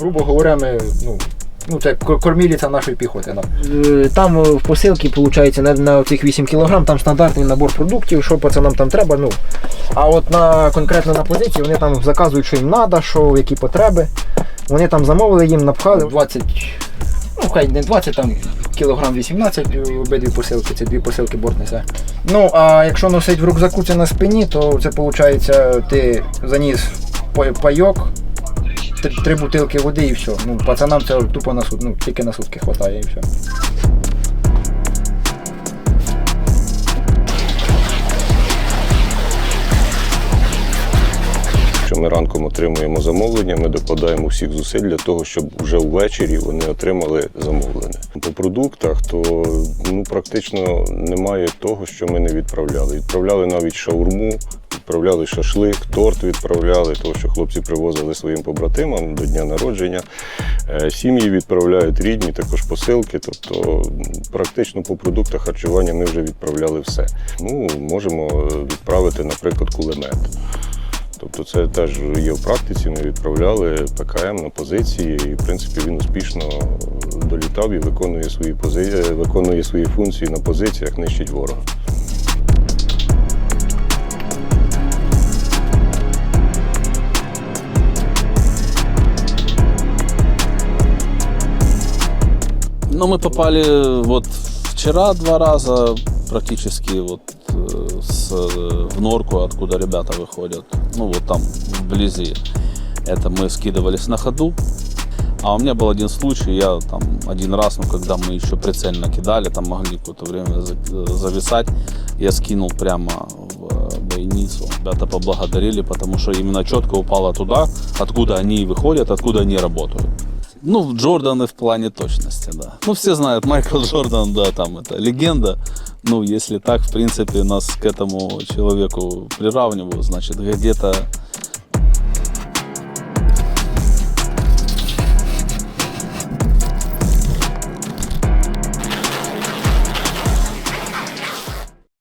грубо говоря, ми, ну, ну це кор- кормілиця нашої піхоти. Да. Е, Там е, в посилці, виходить, на, на цих 8 кг, там стандартний набор продуктів, що пацанам там треба. Ну. А от на конкретно на позиції вони там заказують, що їм треба, що які потреби. Вони там замовили, їм напхали. 20, ну хай не 20, там кілограм 18 обидві посилки, це дві посилки борт несе. Ну, а якщо носить в рюкзаку це на спині, то це виходить, ти заніс пайок, три, три бутилки води і все. Ну, пацанам це тупо на сут, ну, тільки на сутки вистачає і все. Якщо ми ранком отримуємо замовлення, ми докладаємо всіх зусиль для того, щоб вже ввечері вони отримали замовлене. По продуктах то ну практично немає того, що ми не відправляли. Відправляли навіть шаурму, відправляли шашлик, торт відправляли, того, що хлопці привозили своїм побратимам до дня народження. Е, Сім'ї відправляють рідні, також посилки. Тобто практично по продуктах харчування ми вже відправляли все. Ну можемо е, відправити, наприклад, кулемет. Тобто це теж є в практиці. Ми відправляли ПКМ на позиції, і в принципі він успішно долітав і виконує свої пози... виконує свої функції на позиціях, нищить ворога. Ну, мы попали вот вчера два раза практически вот э, с, э, в норку, откуда ребята выходят. Ну, вот там вблизи. Это мы скидывались на ходу. А у меня был один случай, я там один раз, ну, когда мы еще прицельно кидали, там могли какое-то время за- зависать, я скинул прямо в э, бойницу. Ребята поблагодарили, потому что именно четко упало туда, откуда они выходят, откуда они работают. Ну, Джорданы в плане точности, да. Ну, все знают, Майкл Джордан, да, там это легенда. Ну, если так, в принципе, нас к этому человеку приравнивают, значит, где-то